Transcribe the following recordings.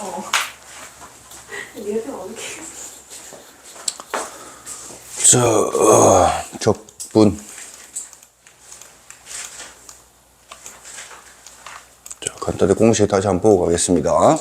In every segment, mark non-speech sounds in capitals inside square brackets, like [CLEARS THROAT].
어. 어, 적분. 자, 간단히 공식 다시 한번 보고 가겠습니다.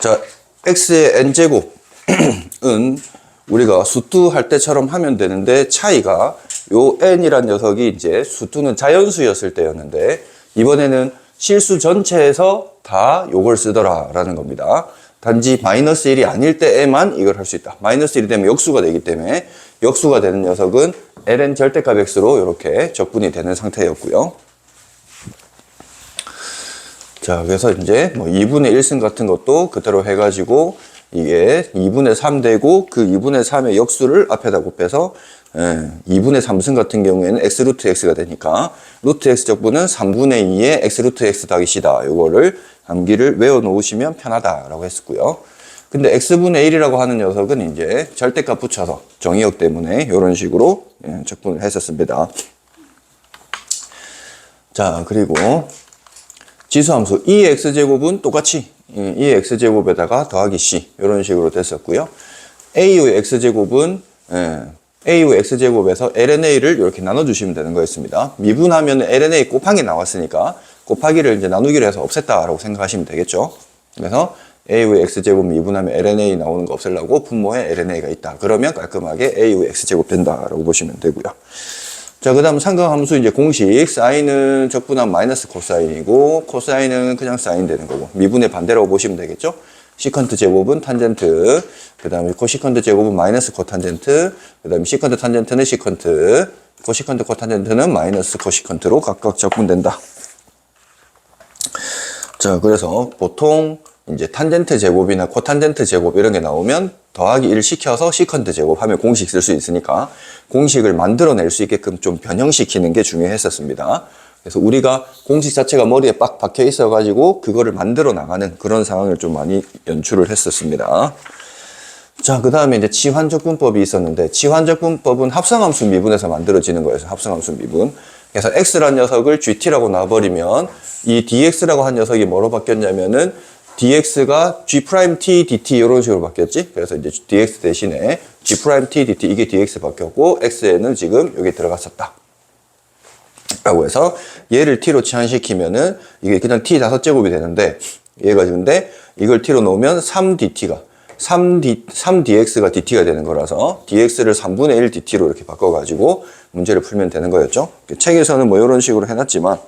자, x의 n제곱은 [CLEARS THROAT] 우리가 수투 할 때처럼 하면 되는데 차이가 요 n이란 녀석이 이제 수투는 자연수였을 때였는데 이번에는 실수 전체에서 다 요걸 쓰더라라는 겁니다. 단지 마이너스 1이 아닐 때에만 이걸 할 수 있다. 마이너스 1이 되면 역수가 되기 때문에 역수가 되는 녀석은 ln 절대값 x로 이렇게 적분이 되는 상태였고요. 자, 그래서 이제 뭐 2분의 1승 같은 것도 그대로 해가지고 이게 2분의 3 되고 그 2분의 3의 역수를 앞에다 곱해서 예, 2분의 3승 같은 경우에는 x 루트 x가 되니까 루트 x 적분은 3분의 2의 x 루트 x 더하기 c다. 요거를 암기를 외워 놓으시면 편하다라고 했었고요. 근데 x분의 1이라고 하는 녀석은 이제 절대값 붙여서 정의역 때문에 이런 식으로 예, 적분을 했었습니다. 자, 그리고 지수함수 2x제곱은 똑같이 예, 2x제곱에다가 더하기 c 이런 식으로 됐었고요. a의 x제곱은 예, a의 x제곱에서 lna를 이렇게 나눠주시면 되는 거였습니다. 미분하면 lna 곱하기 나왔으니까 곱하기를 이제 나누기로 해서 없앴다라고 생각하시면 되겠죠. 그래서 a의 x제곱 미분하면 lna 나오는 거 없애려고 분모에 lna가 있다. 그러면 깔끔하게 a의 x제곱 된다라고 보시면 되고요. 자, 그 다음 상각함수 이제 공식, 사인은 적분한 마이너스 코사인이고, 코사인은 그냥 사인 되는 거고, 미분의 반대라고 보시면 되겠죠? 시컨트 제곱은 탄젠트, 그 다음에 코시컨트 제곱은 마이너스 코탄젠트, 그 다음에 시컨트 탄젠트는 시컨트, 코시컨트 코탄젠트는 마이너스 코시컨트로 각각 적분된다. 자, 그래서 보통 이제 탄젠트 제곱이나 코탄젠트 제곱 이런 게 나오면 더하기 1 시켜서 시컨트 제곱하면 공식 쓸 수 있으니까 공식을 만들어낼 수 있게끔 좀 변형시키는 게 중요했었습니다. 그래서 우리가 공식 자체가 머리에 빡 박혀 있어가지고 그거를 만들어 나가는 그런 상황을 좀 많이 연출을 했었습니다. 자, 그 다음에 이제 치환적분법이 있었는데, 치환적분법은 합성함수 미분에서 만들어지는 거예요. 합성함수 미분. 그래서 x란 녀석을 gt라고 놔버리면, 이 dx라고 한 녀석이 뭐로 바뀌었냐면은, dx가 g't dt 이런 식으로 바뀌었지. 그래서 이제 dx 대신에 g't dt 이게 dx 바뀌었고, x에는 지금 여기 들어갔었다. 라고 해서 얘를 t로 치환시키면은 이게 그냥 t 다섯 제곱이 되는데 얘가 근데 이걸 t로 놓으면 3dt가 3d 3dx가 dt가 되는 거라서 dx를 3분의 1 dt로 이렇게 바꿔 가지고 문제를 풀면 되는 거였죠. 책에서는 뭐 이런 식으로 해 놨지만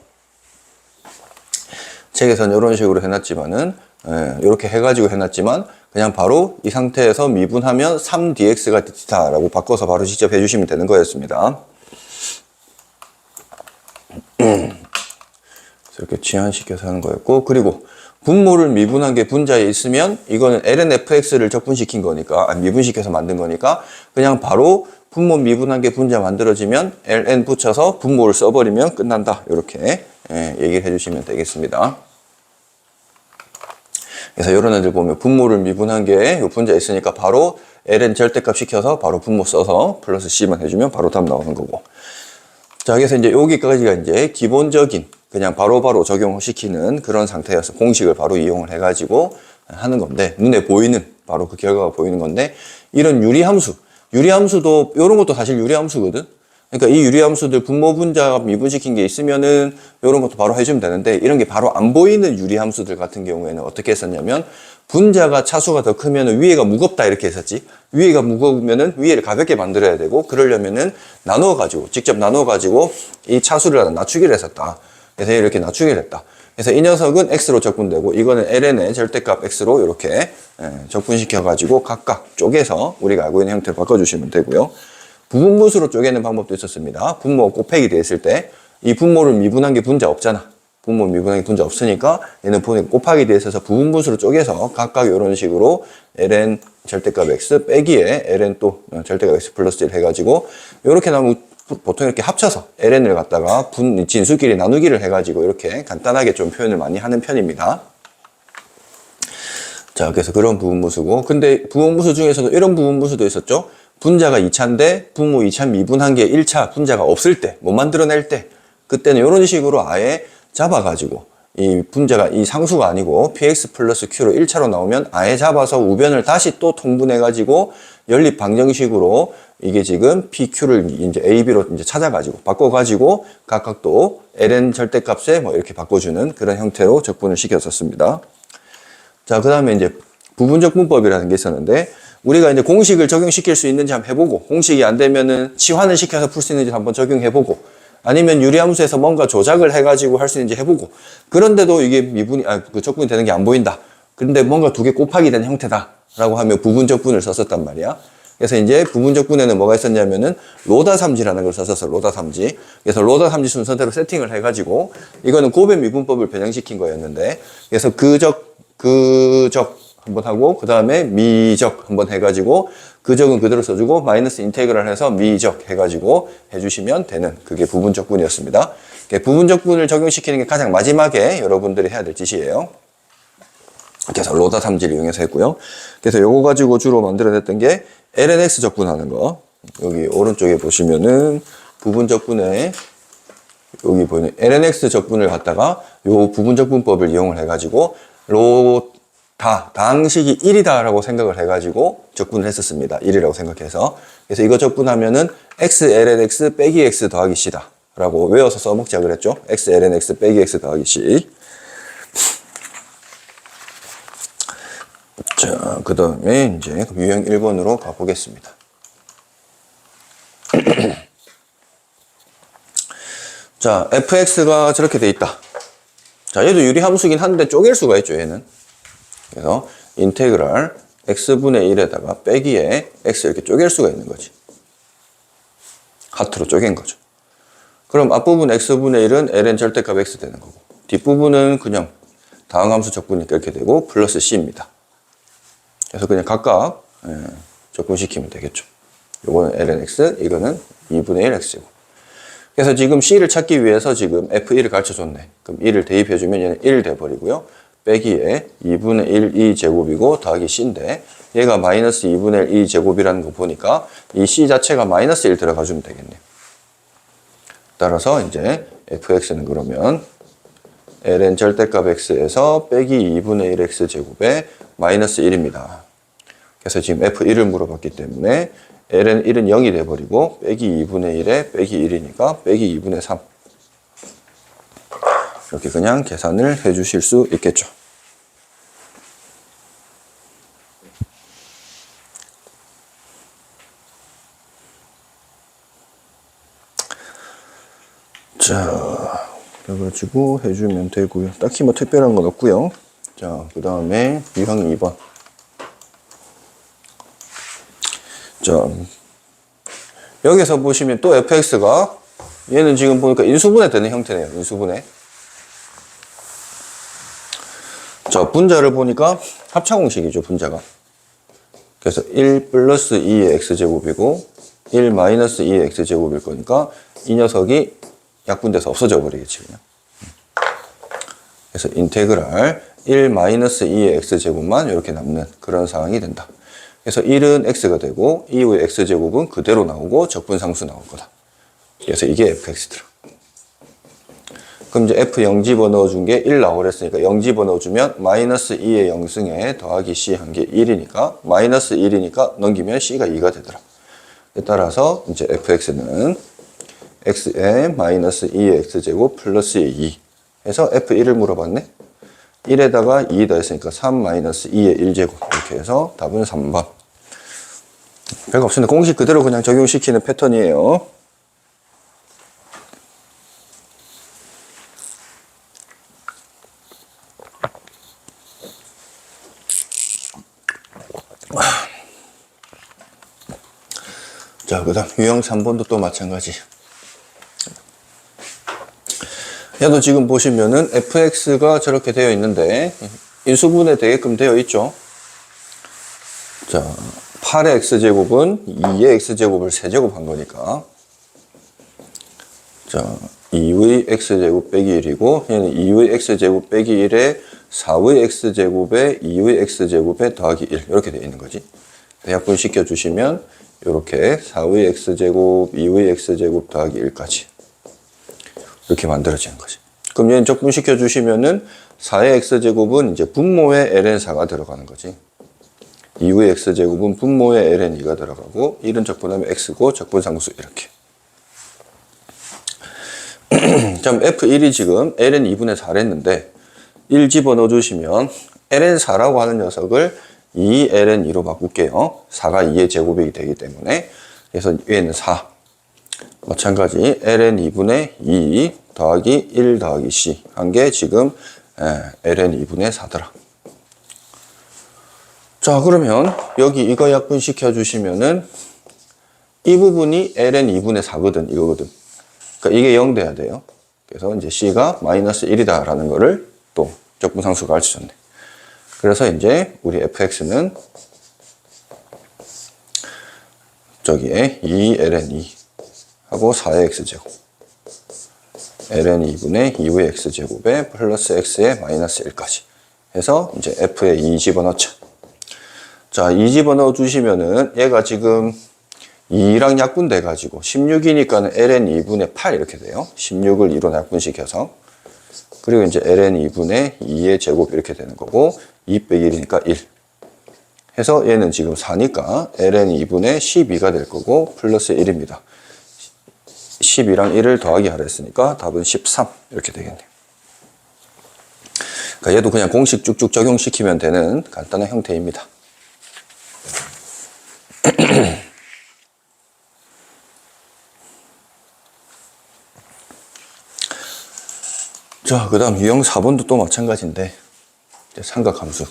책에서는 이런 식으로 해 놨지만은 예, 이렇게 해 가지고 해 놨지만 그냥 바로 이 상태에서 미분하면 3dx가 dt다라고 바꿔서 바로 직접 해 주시면 되는 거였습니다. 이렇게 치환시켜서 하는 거였고 그리고 분모를 미분한 게 분자에 있으면 이거는 lnfx를 적분시킨 거니까 아, 미분시켜서 만든 거니까 그냥 바로 분모 미분한 게 분자 만들어지면 ln 붙여서 분모를 써버리면 끝난다. 이렇게 예, 얘기를 해주시면 되겠습니다. 그래서 이런 애들 보면 분모를 미분한 게요 분자 있으니까 바로 ln 절대값 시켜서 바로 분모 써서 플러스 c만 해주면 바로 답 나오는 거고 자, 그래서 이제 여기까지가 이제 기본적인 그냥 바로 바로 적용시키는 그런 상태여서 공식을 바로 이용을 해가지고 하는 건데 눈에 보이는 바로 그 결과가 보이는 건데 이런 유리함수. 유리함수도 이런 것도 사실 유리함수거든 그러니까 이 유리함수들 분모 분자 미분시킨 게 있으면은 이런 것도 바로 해주면 되는데 이런 게 바로 안 보이는 유리함수들 같은 경우에는 어떻게 했었냐면 분자가 차수가 더 크면 위에가 무겁다 이렇게 했었지. 위에가 무거우면은 위에를 가볍게 만들어야 되고 그러려면은 나누어 가지고 직접 나누어 가지고 이 차수를 낮추기를 했었다. 그래서 이렇게 낮추기를 했다. 그래서 이 녀석은 x로 적분되고 이거는 ln의 절대값 x로 이렇게 예, 적분시켜 가지고 각각 쪼개서 우리가 알고 있는 형태로 바꿔 주시면 되고요 부분분수로 쪼개는 방법도 있었습니다 분모 곱하기 됐을 때 이 분모를 미분한 게 분자 없잖아 분모 미분한 게 분자 없으니까 얘는 곱하기 돼 있어서 부분분수로 쪼개서 각각 이런 식으로 ln 절대값 x 빼기에 ln 또 절대값 x 플러스 1 해가지고 이렇게 나오면 보통 이렇게 합쳐서 ln을 갖다가 분 진수끼리 나누기를 해가지고 이렇게 간단하게 좀 표현을 많이 하는 편입니다. 자, 그래서 그런 부분분수고 근데 부분분수 중에서도 이런 부분분수도 있었죠. 분자가 2차인데 분모 2차 미분한 게 1차 분자가 없을 때 못 만들어낼 때 그때는 이런 식으로 아예 잡아가지고 이 분자가 이 상수가 아니고 px 플러스 q로 1차로 나오면 아예 잡아서 우변을 다시 또 통분해가지고 연립 방정식으로 이게 지금 pq를 이제 ab로 이제 찾아가지고 바꿔가지고 각각 또 ln 절대값에 뭐 이렇게 바꿔주는 그런 형태로 적분을 시켰었습니다. 자, 그 다음에 이제 부분적 분법이라는 게 있었는데, 우리가 이제 공식을 적용시킬 수 있는지 한번 해보고, 공식이 안 되면은 치환을 시켜서 풀 수 있는지 한번 적용해보고, 아니면 유리함수에서 뭔가 조작을 해가지고 할 수 있는지 해보고, 그런데도 이게 미분이, 아, 그 적분이 되는 게 안 보인다. 그런데 뭔가 두 개 곱하기 된 형태다. 라고 하면 부분 적분을 썼었단 말이야. 그래서 이제 부분 적분에는 뭐가 있었냐면은 로다 삼지라는 걸 썼었어. 로다 삼지. 그래서 로다 삼지 순서대로 세팅을 해가지고 이거는 고배 미분법을 변형시킨 거였는데 그래서 그적 그적 한번 하고 그 다음에 미적 한번 해가지고 그 적은 그대로 써주고 마이너스 인테그랄 해서 미적 해가지고 해주시면 되는 그게 부분적분이었습니다. 부분적분을 적용시키는 게 가장 마지막에 여러분들이 해야 될 짓이에요. 그래서 로다 삼지를 이용해서 했고요. 그래서 요거 가지고 주로 만들어냈던 게 LNX 적분하는 거. 여기 오른쪽에 보시면은 부분 적분에 여기 보이는 LNX 적분을 갖다가 요 부분 적분법을 이용을 해가지고 로 다 다항식이 1이다라고 생각을 해가지고 적분을 했었습니다. 1이라고 생각해서 그래서 이거 적분하면은 x ln x 빼기 x 더하기 c다 라고 외워서 써먹자 그랬죠. x ln x 빼기 x 더하기 c. 자, 그 다음에 이제 유형 1번으로 가보겠습니다. [CLEARS THROAT] 자, fx가 저렇게 돼 있다. 자, 얘도 유리함수긴 한데 쪼갤 수가 있죠, 얘는. 그래서 인테그랄 x분의 1에다가 빼기에 x 이렇게 쪼갤 수가 있는 거지. 하트로 쪼갠 거죠. 그럼 앞부분 x분의 1은 ln 절대값 x 되는 거고 뒷부분은 그냥 다항함수 적분이니까 이렇게 되고 플러스 c입니다. 그래서 그냥 각각 예, 적분시키면 되겠죠. 요거는 lnx, 이거는 2분의 1 x고. 그래서 지금 c를 찾기 위해서 지금 f1을 가르쳐줬네. 그럼 1을 대입해주면 얘는 1 돼버리고요. 빼기에 2분의 1 2 제곱이고 더하기 c인데 얘가 마이너스 2분의 1 2 제곱이라는 거 보니까 이 c 자체가 마이너스 1 들어가주면 되겠네요. 따라서 이제 fx는 그러면 ln 절대값 x에서 빼기 2분의 1 x 제곱에 마이너스 1입니다. 그래서 지금 f1을 물어봤기 때문에 ln 1은 0이 돼버리고 빼기 2분의 1에 빼기 1이니까 빼기 2분의 3 이렇게 그냥 계산을 해 주실 수 있겠죠. 자, 그래가지고 해주면 되고요. 딱히 뭐 특별한 건 없고요. 자, 그 다음에 유형 2번. 자, 여기서 보시면 또 fx가 얘는 지금 보니까 인수분해 되는 형태네요. 인수분해. 자, 분자를 보니까 합차 공식이죠, 분자가. 그래서 1 플러스 2의 x제곱이고 1 마이너스 2의 x제곱일 거니까 이 녀석이 약분돼서 없어져 버리겠지, 그냥. 그래서 인테그랄 1 마이너스 2의 x제곱만 이렇게 남는 그런 상황이 된다. 그래서 1은 x가 되고 이후에 x제곱은 그대로 나오고 적분상수 나올 거다. 그래서 이게 fx더라. 그럼 이제 f0 집어넣어준 게 1 나오랬으니까 0 집어넣어주면 마이너스 2의 0승에 더하기 c 한 게 1이니까 마이너스 1이니까 넘기면 c가 2가 되더라. 따라서 이제 fx는 x에 마이너스 2의 x제곱 플러스의 2 해서 f1을 물어봤네. 1에다가 2 더했으니까 3 마이너스 2의 1제곱 이렇게 해서 답은 3번. 별거 없습니다. 공식 그대로 그냥 적용시키는 패턴이에요. 다음 유형 3번도 또 마찬가지. 얘도 지금 보시면은 fx가 저렇게 되어 있는데 인수분해 되게끔 되어 있죠. 자, 8의 x제곱은 2의 x제곱을 세제곱한 거니까 자, 2의 x제곱 빼기 1이고 얘는 2의 x제곱 빼기 1에 4의 x제곱에 2의 x제곱에 더하기 1 이렇게 되어 있는 거지. 약분 시켜주시면 이렇게 4의 x제곱, 2의 x제곱 더하기 1까지 이렇게 만들어지는 거지. 그럼 얘는 적분시켜 주시면은 4의 x제곱은 이제 분모의 ln4가 들어가는 거지. 2의 x제곱은 분모의 ln2가 들어가고 1은 적분하면 x고 적분상수 이렇게. [CLEARS THROAT] 그럼 F1이 지금 ln 2분의 4를 했는데 1 집어넣어 주시면 ln 4라고 하는 녀석을 2 ln 2로 바꿀게요. 4가 2의 제곱이 되기 때문에 그래서 얘는 4. 마찬가지 ln 2분의 2 더하기 1 더하기 c 한 게 지금 에, ln 2분의 4더라. 자 그러면 여기 이거 약분시켜 주시면은 이 부분이 ln 2분의 4거든 이거거든. 그러니까 이게 0 돼야 돼요. 그래서 이제 c가 마이너스 1이다라는 거를 또 적분상수가 가르쳐줬네. 그래서 이제 우리 fx는 저기에 2ln2 하고 4의 x제곱 ln 2분의 2의 x제곱에 플러스 x의 마이너스 1까지 해서 이제 f에 2 집어넣자. 자, 2 집어넣어 주시면은 얘가 지금 2랑 약분돼 가지고 16이니까 는 ln 2분의 8 이렇게 돼요. 16을 2로 약분시켜서 그리고 이제 ln 2분의 2의 제곱 이렇게 되는 거고 2 빼기 1이니까 1 해서 얘는 지금 4니까 ln 2분의 12가 될 거고 플러스 1입니다. 12랑 1을 더하기 하라 했으니까 답은 13 이렇게 되겠네요. 그러니까 얘도 그냥 공식 쭉쭉 적용시키면 되는 간단한 형태입니다. 자, 그 다음 유형 4번도 또 마찬가지인데, 이제 삼각 함수.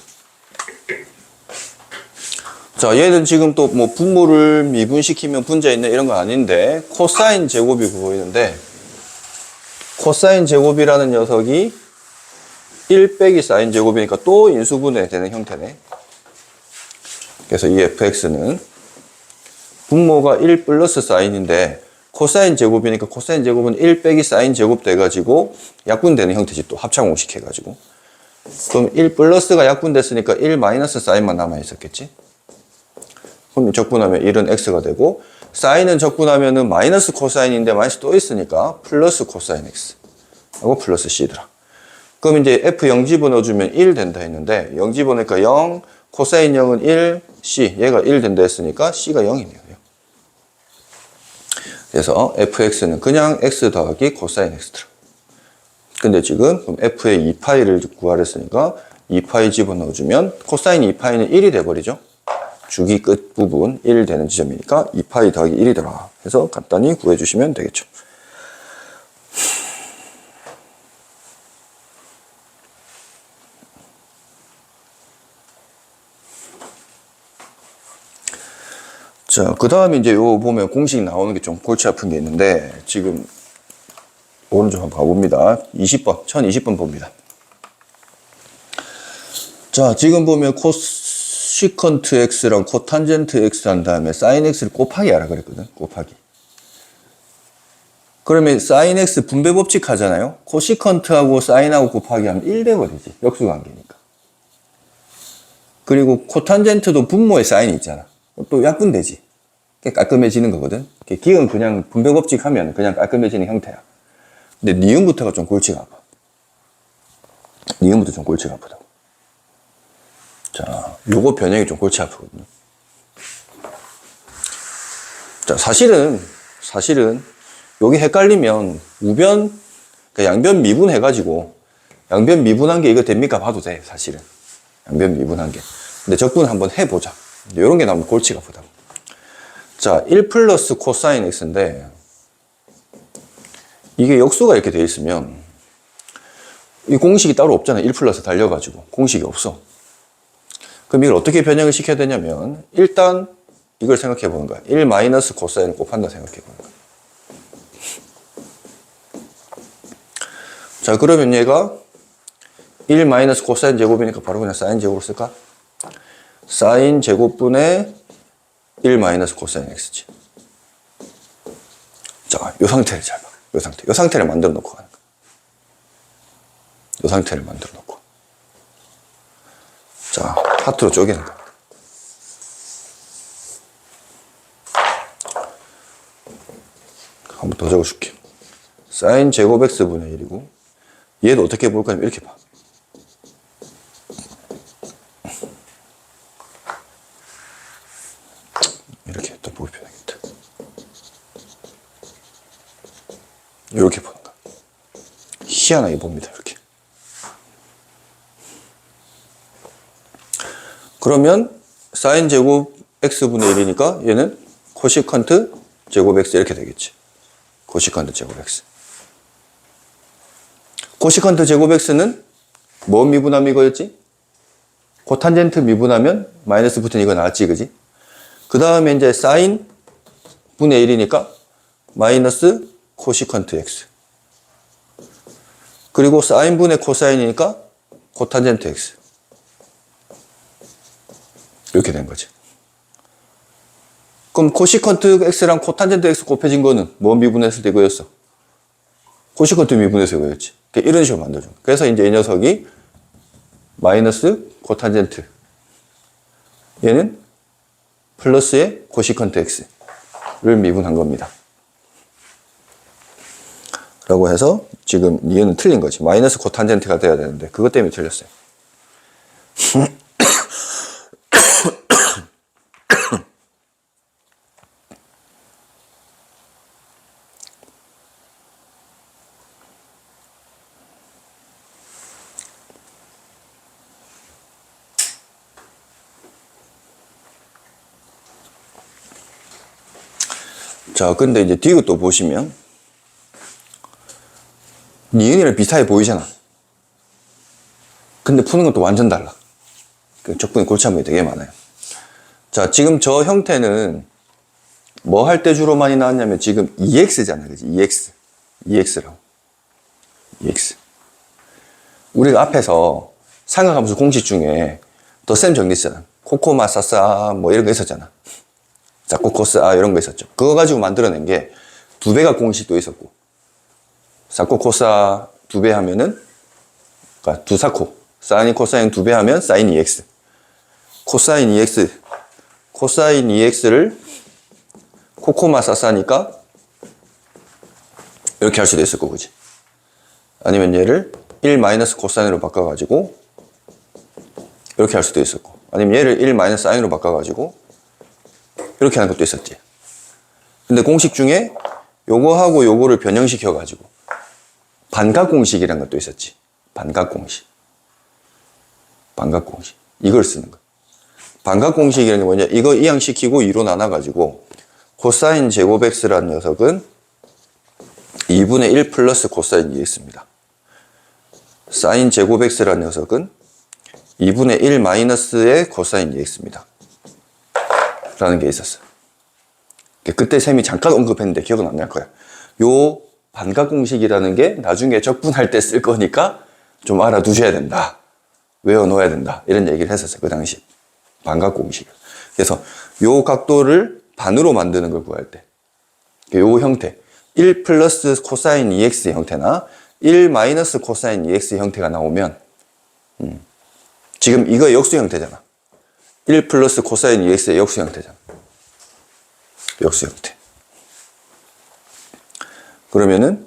자, 얘는 지금 또 뭐 분모를 미분시키면 분자 있네 이런 거 아닌데, 코사인 제곱이 보이는데, 코사인 제곱이라는 녀석이 1 빼기 사인 제곱이니까 또 인수분해 되는 형태네. 그래서 이 fx는 분모가 1 플러스 사인인데 코사인 제곱이니까 코사인 제곱은 1 빼기 사인 제곱 돼가지고 약분되는 형태지 또 합창공식 해가지고. 그럼 1 플러스가 약분됐으니까 1 마이너스 사인만 남아있었겠지? 그럼 적분하면 1은 x가 되고 사인은 적분하면 은 마이너스 코사인인데 마이너스 또 있으니까 플러스 코사인 x 하고 플러스 c더라. 그럼 이제 f 0 집어넣어주면 1 된다 했는데 0 집어넣으니까 0 코사인 0은 1 c. 얘가 1 된다 했으니까 c가 0이네요 그래서 fx는 그냥 x 더하기 코사인 x더라. 근데 지금 f의 2파이를 구하랬으니까 2파이 집어넣어주면 코사인 2파이는 1이 돼버리죠. 주기 끝 부분 1 되는 지점이니까 2파이 더하기 1이더라. 해서 간단히 구해주시면 되겠죠. 자, 그 다음에 이제 요 보면 공식 나오는 게 좀 골치 아픈 게 있는데, 지금, 오른쪽 한번 봐봅니다. 20번, 1020번 봅니다. 자, 지금 보면 코시컨트 x랑 코탄젠트 x 한 다음에 사인 x를 곱하기 하라 그랬거든, 곱하기. 그러면 사인 x 분배 법칙 하잖아요? 코시컨트하고 사인하고 곱하기 하면 1 돼버리지. 역수 관계니까. 그리고 코탄젠트도 분모의 사인이 있잖아. 또 약분되지. 깔끔해지는 거거든. 기은 그냥 분배 법칙 하면 그냥 깔끔해지는 형태야. 근데 니은부터가 좀 골치가 아파. 니은부터 좀 골치가 아프다. 자, 요거 변형이 좀 골치 아프거든요. 자, 사실은, 사실은, 여기 헷갈리면 우변, 그 양변 미분 해가지고, 양변 미분한 게 이거 됩니까? 봐도 돼, 사실은. 양변 미분한 게. 근데 적분 한번 해보자. 이런 게 나오면 골치가 아프다. 자, 1 플러스 코사인 x인데, 이게 역수가 이렇게 돼 있으면, 이 공식이 따로 없잖아. 1 플러스 달려가지고. 공식이 없어. 그럼 이걸 어떻게 변형을 시켜야 되냐면, 일단 이걸 생각해 보는 거야. 1 마이너스 코사인을 곱한다 생각해 보는 거야. 자, 그러면 얘가 1 마이너스 코사인 제곱이니까 바로 그냥 사인 제곱으로 쓸까? 사인 제곱분의 1 마이너스 코사인 x지. 자, 이 상태를 잘 봐. 이 상태. 이 상태를 만들어 놓고 가는 거야. 이 상태를 만들어 놓고. 자, 하트로 쪼개는 거야. 한번 더 적어줄게. 사인 제곱 x분의 1이고, 얘도 어떻게 볼 거냐면 이렇게 봐. 이렇게 또 보기 편하겠다. 이렇게 보는 거. 희한하게 봅니다. 이렇게. 그러면 사인 제곱 x분의 1이니까 얘는 코시컨트 제곱 x 이렇게 되겠지. 코시컨트 제곱 x. 코시컨트 제곱 x는 뭐 미분하면 이거였지? 코탄젠트 미분하면 마이너스 붙은 이거 나왔지, 그지? 그 다음에 이제 사인 분의 1이니까 마이너스 코시컨트 x. 그리고 사인 분의 코사인이니까 코탄젠트 x. 이렇게 된 거지. 그럼 코시컨트 x랑 코탄젠트 x 곱해진 거는 뭐 미분했을 때 이거였어? 코시컨트 미분해서 이거였지. 그러니까 이런 식으로 만들어줘. 그래서 이제 이 녀석이 마이너스 코탄젠트. 얘는 플러스의 코시컨트 x를 미분한 겁니다. 라고 해서 지금 얘는 틀린 거지. 마이너스 코탄젠트가 돼야 되는데 그것 때문에 틀렸어요. 자, 근데 이제 뒤에 또 보시면 니은이랑 비슷하게 보이잖아. 근데 푸는 것도 완전 달라. 그 적분이 골치 아프게 되게 많아요. 자, 지금 저 형태는 뭐 할 때 주로 많이 나왔냐면 지금 EX잖아. 그지? EX. EX라고. EX. 우리가 앞에서 상하함수 공식 중에 더쌤 정리했잖아. 코코마 사사 뭐 이런 거 있었잖아. 사코코스 아 이런 거 있었죠. 그거 가지고 만들어낸 게 두 배가 공식도 있었고 사코 코사 두 배 하면은 그러니까 두 사코 사인 코사인 두 배 하면 사인 EX 코사인 EX 코사인 EX를 코코마 사사니까 이렇게 할 수도 있을 거고 그지? 아니면 얘를 1 마이너스 코사인으로 바꿔가지고 이렇게 할 수도 있었고 아니면 얘를 1 마이너스 사인으로 바꿔가지고 이렇게 하는 것도 있었지. 근데 공식 중에 요거하고 요거를 변형시켜가지고 반각 공식이라는 것도 있었지. 반각 공식. 반각 공식. 이걸 쓰는 거. 반각 공식이라는 게 뭐냐. 이거 이항시키고 2로 나눠 가지고 코사인 제곱 x라는 녀석은 2분의 1 플러스 코사인 2x입니다. 사인 제곱 x라는 녀석은 2분의 1 마이너스의 코사인 2x입니다. 라는 게 있었어. 그때 쌤이 잠깐 언급했는데 기억은 안 날 거야. 요 반각 공식이라는 게 나중에 적분할 때 쓸 거니까 좀 알아두셔야 된다. 외워 놓아야 된다. 이런 얘기를 했었어요. 그 당시. 반각 공식. 그래서 요 각도를 반으로 만드는 걸 구할 때. 요 형태. 1 플러스 코사인 2x 형태나 1 마이너스 코사인 2x 형태가 나오면, 음, 지금 이거 역수 형태잖아. 1 플러스 코사인 2x의 역수 형태잖아. 역수 형태. 그러면은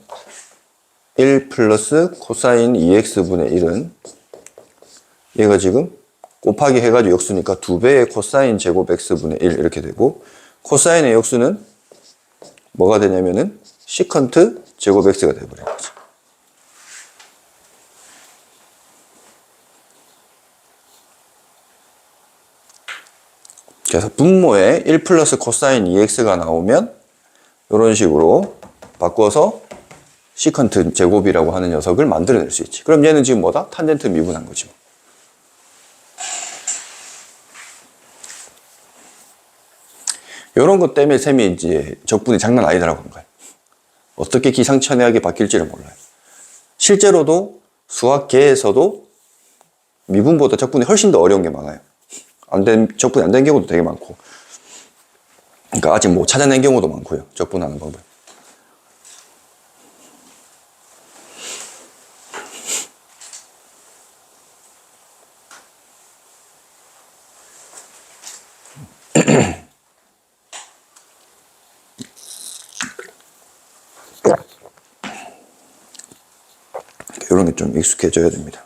1 플러스 코사인 2x분의 1은 얘가 지금 곱하기 해가지고 역수니까 2배의 코사인 제곱 x분의 1 이렇게 되고 코사인의 역수는 뭐가 되냐면은 시컨트 제곱 x가 되어버린 거죠. 그래서 분모에 1 플러스 코사인 2x가 나오면 이런 식으로 바꿔서 시컨트 제곱이라고 하는 녀석을 만들어낼 수 있지. 그럼 얘는 지금 뭐다? 탄젠트 미분한 거지. 뭐. 이런 것 때문에 쌤이 이제 적분이 장난 아니더라고 한 거예요. 어떻게 기상천외하게 바뀔지를 몰라요. 실제로도 수학계에서도 미분보다 적분이 훨씬 더 어려운 게 많아요. 안 된, 적분이 안 된 경우도 되게 많고. 그러니까 아직 못 찾아낸 경우도 많고요. 적분하는 법을. 익숙해져야 됩니다.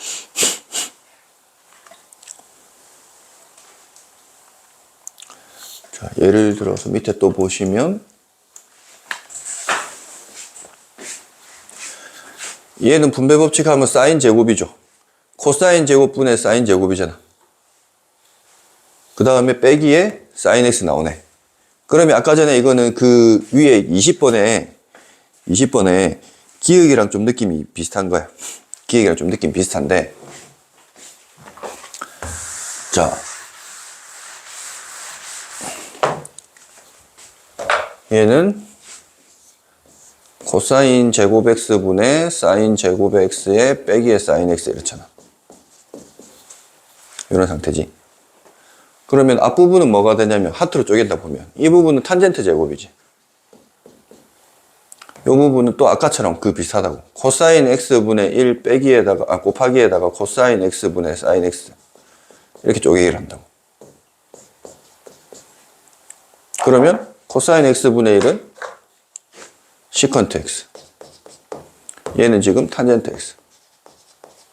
[LAUGHS] 자, 예를 들어서 밑에 또 보시면 얘는 분배 법칙 하면 사인 제곱이죠. 코사인 제곱분의 사인 제곱이잖아. 그 다음에 빼기에 사인 x 나오네. 그러면 아까 전에 이거는 그 위에 20번에 20번에 기억이랑 좀 느낌이 비슷한 거야. 기억이랑 좀 느낌 비슷한데 자 얘는 코사인 제곱 x분의 사인 제곱 x의 빼기의 사인 x 이렇잖아. 이런 상태지. 그러면 앞부분은 뭐가 되냐면 하트로 쪼갠다 보면 이 부분은 탄젠트 제곱이지. 이 부분은 또 아까처럼 그 비슷하다고. 코사인 x분의 1 빼기에다가 아 곱하기에다가 코사인 x분의 사인 x 이렇게 쪼개기를 한다고. 그러면 코사인 x분의 1은 시컨트 x. 얘는 지금 탄젠트 x.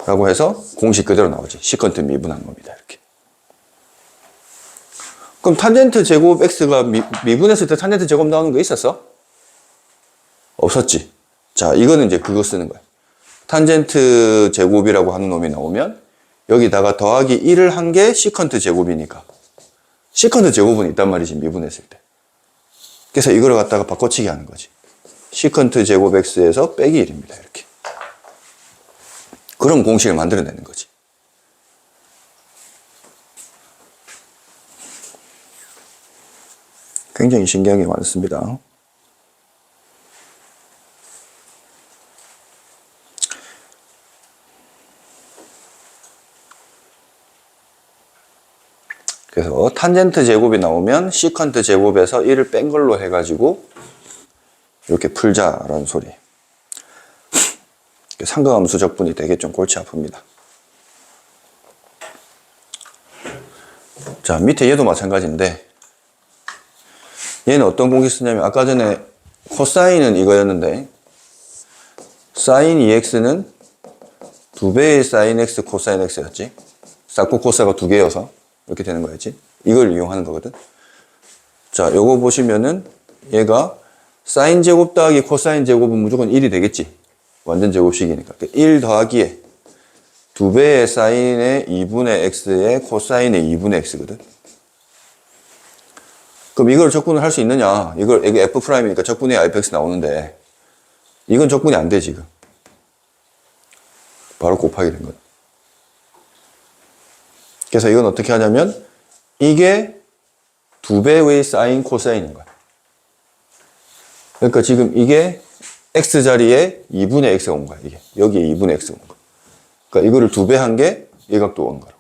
라고 해서 공식 그대로 나오지. 시컨트 미분한 겁니다. 이렇게. 그럼 탄젠트 제곱 x가 미, 미분했을 때 탄젠트 제곱 나오는 거 있었어? 없었지. 자, 이거는 이제 그거 쓰는 거야. 탄젠트 제곱이라고 하는 놈이 나오면 여기다가 더하기 1을 한 게 시컨트 제곱이니까. 시컨트 제곱은 있단 말이지, 미분했을 때. 그래서 이걸 갖다가 바꿔치기 하는 거지. 시컨트 제곱 x에서 빼기 1입니다. 이렇게. 그런 공식을 만들어내는 거지. 굉장히 신기한 게 많습니다. 탄젠트 제곱이 나오면 시컨트 제곱에서 1을 뺀 걸로 해가지고 이렇게 풀자라는 소리. 상가함수 적분이 되게 좀 골치 아픕니다. 자, 밑에 얘도 마찬가지인데, 얘는 어떤 공식 쓰냐면, 아까 전에 코사인은 이거였는데, 사인 2x는 두 배의 사인 x 코사인 x였지. 사코 코사가 두 개여서 이렇게 되는 거였지. 이걸 이용하는 거거든. 자, 요거 보시면은 얘가 사인 제곱 더하기 코사인 제곱은 무조건 1이 되겠지. 완전 제곱식이니까. 1 더하기에 두 배의 사인의 2분의 x의 코사인의 2분의 x거든. 그럼 이걸 적분을 할 수 있느냐? 이걸 이게 f 프라임이니까 적분의 fx 나오는데 이건 적분이 안 돼 지금. 바로 곱하기 된 것. 그래서 이건 어떻게 하냐면 이게 두 배의 사인 코사인인 거야. 그러니까 지금 이게 x 자리에 2분의 x가 온 거야. 이게 여기에 2분의 x가 온 거야. 그러니까 이거를 두 배 한게 일각도 온 거라고.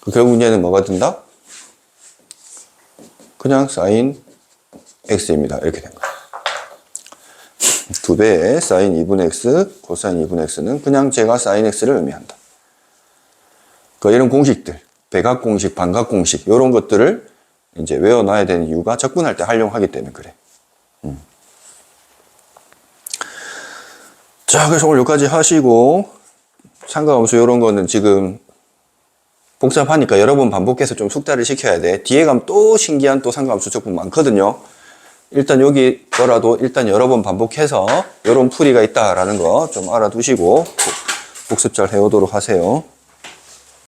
그 결국 얘는 뭐가 된다? 그냥 사인 x입니다. 이렇게 된 거야. 두 배의 사인 2분의 x, 코사인 2분의 x는 그냥 제가 사인 x를 의미한다. 그 이런 공식들, 백악 공식, 반각 공식 이런 것들을 이제 외워놔야 되는 이유가 적분할 때 활용하기 때문에 그래. 음. 자, 그래서 오늘 여기까지 하시고 상관없어 이런 거는 지금 복잡하니까 여러 번 반복해서 좀 숙달을 시켜야 돼. 뒤에 가면 또 신기한 또 상관함수 적분 많거든요. 일단 여기 거라도 일단 여러 번 반복해서 이런 풀이가 있다라는 거 좀 알아두시고 복습 잘 해오도록 하세요.